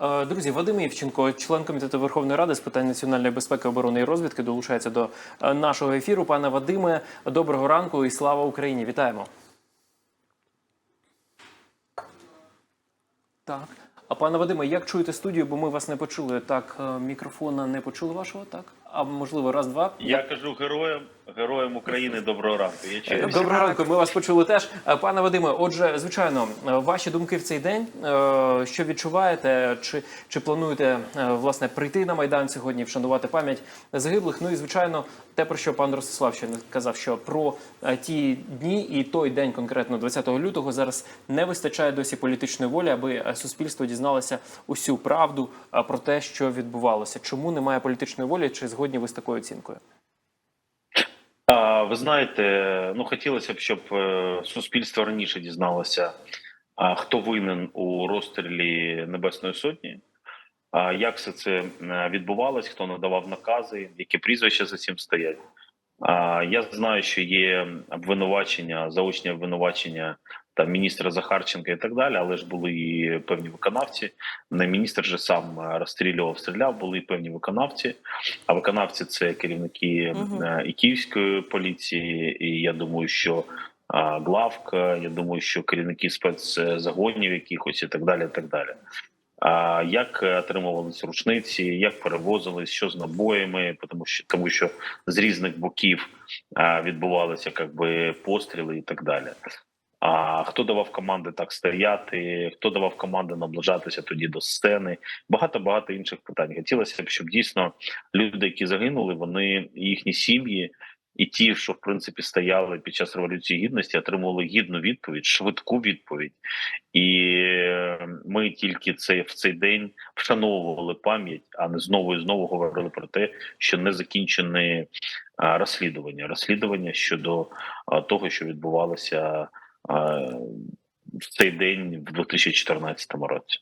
Е, Друзі, Вадим Івченко, член комітету Верховної Ради з питань національної безпеки, оборони і розвідки, долучається до е, нашого ефіру. Пане Вадиме, доброго ранку і слава Україні! Вітаємо. Так. А пане Вадиме, як чуєте студію? Бо ми вас не почули. Так, е, мікрофона не почули вашого, так? А можливо, раз, два. Я кажу героям, героям України доброго ранку. Я чую. Доброго ранку, ми вас почули теж. Е, Пане Вадиме, отже, звичайно, е, ваші думки в цей день. Що відчуваєте? Чи, чи плануєте власне прийти на майдан сьогодні, вшанувати пам'ять загиблих? Ну і звичайно, те про що пан Ростислав ще казав, що про ті дні і той день, конкретно 20 лютого, зараз не вистачає досі політичної волі, аби суспільство дізналося усю правду е, про те, що відбувалося. Чому немає політичної волі? Чи згодні ви з такою оцінкою? А, ви знаєте, ну хотілося б, щоб е, суспільство раніше дізналося, хто винен у розстрілі Небесної Сотні. Як все це відбувалось, хто надавав накази, які прізвища за цим стоять. Я знаю, що є обвинувачення, заочні обвинувачення там міністра Захарченка і так далі, але ж були і певні виконавці. Не міністр же сам е, розстрілював, стріляв, були і певні виконавці. А виконавці це керівники е, і київської поліції, і я думаю, що главка, я думаю, що керівники спецзагонів якихось і так далі. І так далі. А як отримувалися рушниці, як перевозились, що з набоями, тому що тому що з різних боків відбувалися як би постріли і так далі. А хто давав команди так стояти? Хто давав команди наближатися тоді до сцени? Багато багато інших питань. Хотілося б, щоб дійсно люди, які загинули, вони їхні сім'ї, і ті, що в принципі стояли під час революції гідності, отримували гідну відповідь, швидку відповідь. І ми тільки це в цей день вшановували пам'ять, а не знову і знову говорили про те, що не закінчені розслідування. Розслідування щодо того, що відбувалося в цей день в 2014 році.